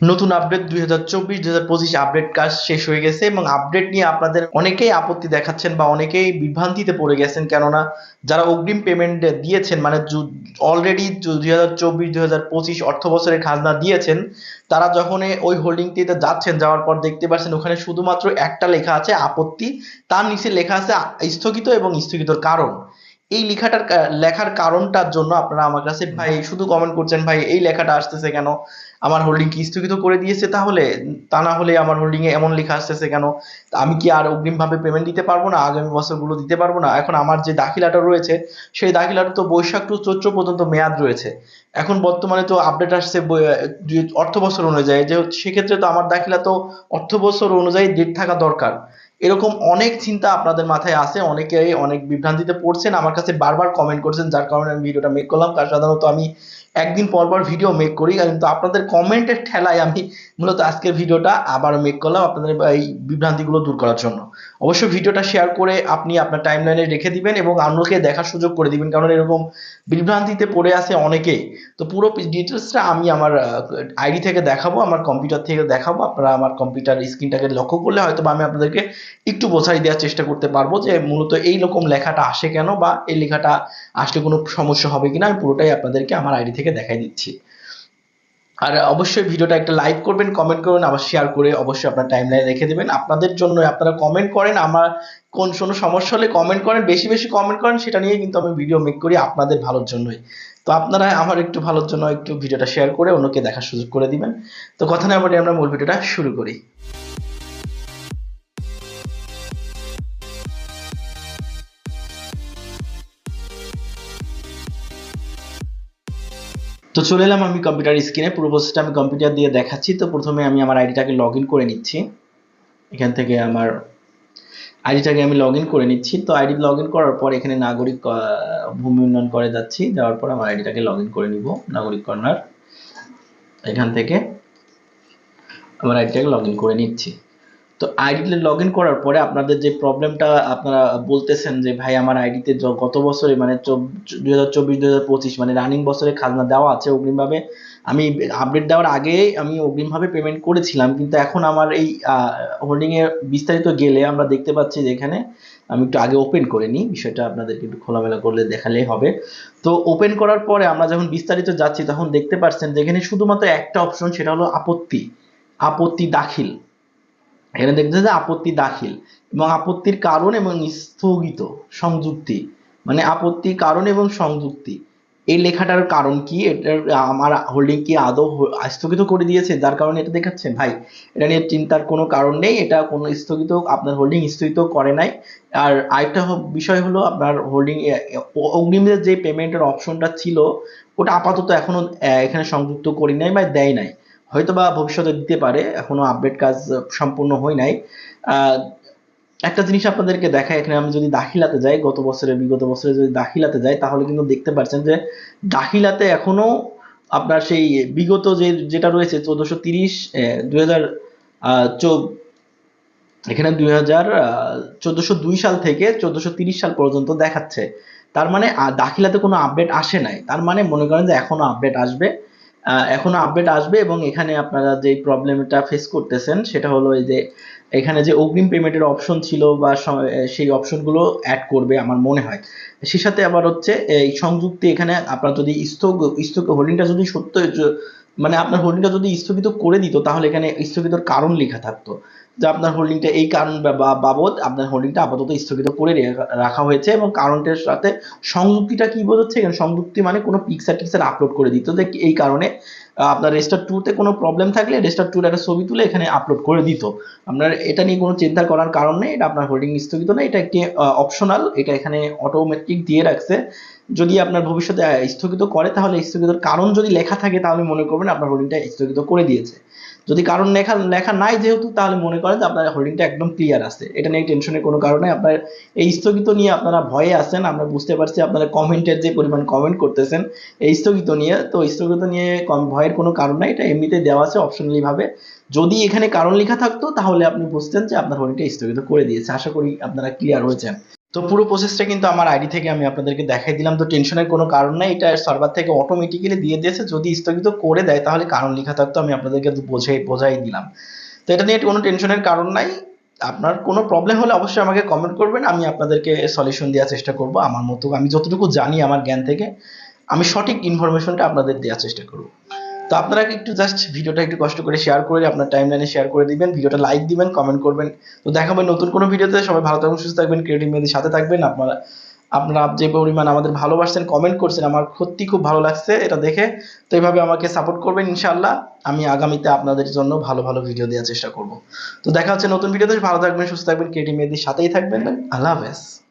নতুন আপডেট দুই হাজার চব্বিশ, দুই হাজার পঁচিশ আপডেট কাজ শেষ হয়ে গেছে এবং আপডেট নিয়ে আপনাদের অনেকেই আপত্তি দেখাচ্ছেন বা অনেকেই বিভ্রান্তিতে পড়ে গেছেন। কেননা যারা অগ্রিম পেমেন্ট দিয়েছেন মানে অলরেডি দুই হাজার চব্বিশ, দুই হাজার পঁচিশ অর্থ বছরের খাজনা দিয়েছেন, তারা যখন ওই হোল্ডিংটিতে যাচ্ছেন, যাওয়ার পর দেখতে পাচ্ছেন ওখানে শুধুমাত্র একটা লেখা আছে আপত্তি। তার নিচে লেখা আছে স্থগিত এবং স্থগিতর কারণ। এই লেখাটার লেখার কারণটার জন্য আপনারা আমার কাছে ভাই শুধু কমেন্ট করছেন ভাই এই লেখাটা আসতেছে কেন? আমার হোল্ডিং কি স্থগিত করে দিয়েছে তাহলে? তা না হলে আমার হোল্ডিং এ এমন লেখা আসতেছে কেন? আমি কি আর অগ্রিম ভাবে পেমেন্ট দিতে পারব না? আগামী বছরগুলো দিতে পারব না? এখন আমার যে দাখিলাটা রয়েছে সেই দাখিলাটা তো বৈশাখ টু চৈত্র পর্যন্ত মেয়াদ রয়েছে। এখন বর্তমানে তো আপডেট আসছে অর্থ বছর অনুযায়ী যে সেক্ষেত্রে তো আমার দাখিলা তো অর্থ বছর অনুযায়ী ডেট থাকা দরকার। এরকম অনেক চিন্তা আপনাদের মাথায় আছে অনেকে অনেক বিভ্রান্তিতে পড়ছেন, আমার কাছে বারবার কমেন্ট করছেন, যার কারণে আমি ভিডিওটা মেক করলাম। কারণ সাধারণত আমি একদিন পর পর ভিডিও মেক করি কিন্তু আপনাদের কমেন্টের ঠেলায় আমি মূলত আজকের ভিডিওটা আবারও মেক করলাম আপনাদের এই বিভ্রান্তিগুলো দূর করার জন্য। অবশ্যই ভিডিওটা শেয়ার করে আপনি আপনার টাইমলাইনে রেখে দিবেন এবং অন্যকে দেখার সুযোগ করে দিবেন, কারণ এরকম বিভ্রান্তিতে পড়ে আছে অনেকেই। তো পুরো ডিটেলসটা আমি আমার আইডি থেকে দেখাবো, আমার কম্পিউটার থেকে দেখাবো, আপনারা আমার কম্পিউটার স্ক্রিনটাকে লক্ষ্য করলে হয়তো আমি আপনাদেরকে একটু বোঝাই দেওয়ার চেষ্টা করতে পারব যে মূলত এই রকম লেখাটা আসে কেন বা এই লেখাটা আসলে কোনো সমস্যা হবে কিনা, আমি পুরোটাই আপনাদেরকে আমার আইডি থেকে দেখাই দিচ্ছি। আর অবশ্যই ভিডিওটা একটা লাইক করবেন কমেন্ট করবেন আবার শেয়ার করে অবশ্যই আপনার টাইমলাইনে রেখে দেবেন। আপনাদের জন্য আপনারা কমেন্ট করেন, আমার কোন কোনো সমস্যা হলে কমেন্ট করেন, বেশি বেশি কমেন্ট করেন, সেটা নিয়ে কিন্তু আমি ভিডিও মেক করি আপনাদের ভালোর জন্যই। তো আপনারা আমার একটু ভালোর জন্য একটু ভিডিওটা শেয়ার করে অন্যকে দেখার সুযোগ করে দিবেন। তো কথা না বলে আমরা মূল ভিডিওটা শুরু করি। তো চলে এলাম আমি কম্পিউটার স্ক্রিনে পুরো প্রসেসটা আমি কম্পিউটার দিয়ে দেখাচ্ছি। তো প্রথমে আমি আমার আইডিটাকে লগ করে নিচ্ছি। এখান থেকে আমার আইডিটাকে আমি লগ করে নিচ্ছি। তো আইডি লগ করার পর এখানে নাগরিক ভূমি উন্নয়ন করে যাচ্ছি। যাওয়ার পর আমার আইডিটাকে লগ করে নিব, নাগরিক কর্নার। এখান থেকে আমার আইডিটাকে লগ করে নিচ্ছি। তো আইডিতে লগ ইন করার পরে আপনাদের যে প্রবলেমটা আপনারা বলতেছেন যে, ভাই, আমার আইডিতে গত বছরে মানে দুই হাজার চব্বিশ, দুই হাজার পঁচিশ মানে রানিং বছরে খাজনা দেওয়া আছে অগ্রিমভাবে। আমি আপডেট দেওয়ার আগে আমি অগ্রিমভাবে পেমেন্ট করেছিলাম, কিন্তু এখন আমার এই হোল্ডিং এ বিস্তারিত গেলে আমরা দেখতে পাচ্ছি যে এখানে আমি একটু আগে ওপেন করে নিই। বিষয়টা আপনাদেরকে একটু খোলামেলা করলে দেখালেই হবে। তো ওপেন করার পরে আমরা যখন বিস্তারিত যাচ্ছি, তখন দেখতে পাচ্ছেন যে এখানে শুধুমাত্র একটা অপশন সেটা হলো আপত্তি। আপত্তি দাখিল। এখানে দেখতে যে আপত্তি দাখিল এবং আপত্তির কারণ এবং স্থগিত সংযুক্তি। মানে আপত্তি কারণ এবং সংযুক্তি। এই লেখাটার কারণ কি? এটার, আমার হোল্ডিং কি আদৌ স্থগিত করে দিয়েছে? যার কারণে এটা দেখাচ্ছেন? ভাই, এটা নিয়ে চিন্তার কোনো কারণ নেই। এটা কোনো স্থগিত, আপনার হোল্ডিং স্থগিত করে নাই। আর আরেকটা বিষয় হলো আপনার হোল্ডিং অগ্রিমের যে পেমেন্টের অপশনটা ছিল, ওটা আপাতত এখনও এখানে সংযুক্ত করি নাই বা দেয় নাই। হয়তো বা ভবিষ্যতে দিতে পারে, এখনও আপডেট কাজ সম্পূর্ণ হয় নাই। একটা জিনিস আপনাদেরকে দেখাই, এখানে আমি যদি দাখিলাতে যাই, গত বছরে, বিগত বছরে যদি দাখিলাতে যাই, তাহলে কিন্তু দেখতে পাচ্ছেন যে দাখিলাতে এখনও আপনার সেই বিগত যে, যেটা রয়েছে, চোদ্দশো তিরিশ দুই হাজার এখানে দুই হাজার চোদ্দশো দুই সাল থেকে চোদ্দশো তিরিশ সাল পর্যন্ত দেখাচ্ছে। তার মানে দাখিলাতে কোনো আপডেট আসে নাই। তার মানে মনে করেন যে এখনও আপডেট আসবে। এখনও আপডেট আসবে এবং এখানে আপনারা যে প্রবলেমটা ফেস করতেছেন, সেটা হলো এই যে এখানে যে অগ্রিম পেমেন্টের অপশন ছিল বা সেই অপশনগুলো অ্যাড করবে আমার মনে হয়। সে সাথে আবার হচ্ছে, এই সংযুক্তি এখানে আপনার যদি স্থগ স্থগ হোল্ডিংটা যদি সত্য মানে আপনার হোল্ডিংটা যদি স্থগিত করে দিত, তাহলে এখানে স্থগিতর কারণ লেখা থাকতো। যে আপনার হোল্ডিংটা এই কারণ বাবদ আপনার হোল্ডিংটা আপাতত স্থগিত করে রাখা হয়েছে এবং কারণটার সাথে সংযুক্তিটা কি বোঝাচ্ছে? এখানে সংযুক্তি মানে কোনো পিকচার টিকচার আপলোড করে দিত যে এই কারণে আপনার রেজিস্টার টুতে কোনো প্রবলেম থাকলে রেজিস্টার টুর একটা ছবি তুলে এখানে আপলোড করে দিত। আপনার এটা নিয়ে কোনো চিন্তা করার কারণ নেই, এটা আপনার হোল্ডিং স্থগিত না এটা একটি অপশনাল এটা এখানে অটোমেটিক দিয়ে রাখছে। যদি আপনার ভবিষ্যতে স্থগিত করে, তাহলে স্থগিতর কারণ যদি লেখা থাকে, তাহলে মনে করবেন আপনার হোল্ডিংটা স্থগিত করে দিয়েছে। যদি কারণ লেখা লেখা নাই যেহেতু, তাহলে মনে করেন যে আপনার হোল্ডিংটা একদম ক্লিয়ার আছে। এটা নিয়ে টেনশনের কোনো কারণ আপনার এই স্থগিত নিয়ে আপনারা ভয়ে আছেন, আমরা বুঝতে পারছি আপনারা কমেন্টের যে পরিমাণ কমেন্ট করতেছেন, এই স্থগিত নিয়ে, তো স্থগিত নিয়ে কম- ভয়ের কোনো কারণ নাই, এটা এমনিতে দেওয়া আছে অপশনালি ভাবে। যদি এখানে কারণ লেখা থাকতো, তাহলে আপনি বুঝতেন যে আপনার হোল্ডিংটা স্থগিত করে দিয়েছে। আশা করি আপনারা ক্লিয়ার হয়েছেন। তো পুরো প্রসেসটা কিন্তু আমার আইডি থেকে আমি আপনাদেরকে দেখাই দিলাম, তো টেনশনের কোনো কারণ নাই। এটা সার্ভার থেকে অটোমেটিক্যালি দিয়ে দিয়েছে। যদি স্থগিত করে দেয়, তাহলে কারণ লেখা থাকতো, আমি আপনাদেরকে বোঝাই বোঝাই দিলাম। তো এটা নিয়ে কোনো টেনশনের কারণ নাই। আপনার কোনো প্রবলেম হলে অবশ্যই আমাকে কমেন্ট করবেন। আমি আপনাদেরকে সলিউশন দেওয়ার চেষ্টা করব। আমার মতো আমি যতটুকু জানি আমার জ্ঞান থেকে, আমি সঠিক ইনফরমেশনটা আপনাদের দেওয়ার চেষ্টা করব। তো আপনারা একটু জাস্ট ভিডিওটা একটু কষ্ট করে শেয়ার করে আপনার টাইম লাইনে শেয়ার করে দিবেন, ভিডিওটা লাইক দিবেন কমেন্ট করবেন। তো দেখা হবে নতুন কোনো ভিডিওতে। সবাই ভালো থাকবেন, সুস্থ থাকবেন ক্রিয়েটিভ মেয়েদের সাথে থাকবেন। আপনারা আপনারা যে পরিমাণ আমাদের ভালোবাসছেন কমেন্ট করছেন, আমার সত্যি খুব ভালো লাগছে এটা দেখে। তো এইভাবে আমাকে সাপোর্ট করবেন ইনশাআল্লাহ। আমি আগামীতে আপনাদের জন্য ভালো ভালো ভিডিও দেওয়ার চেষ্টা করব। তো দেখা হচ্ছে নতুন ভিডিওতে। ভালো থাকবেন, সুস্থ থাকবেন ক্রিয়েটিভ মেয়েদের সাথেই থাকবেন। আল্লাহ হাফেজ।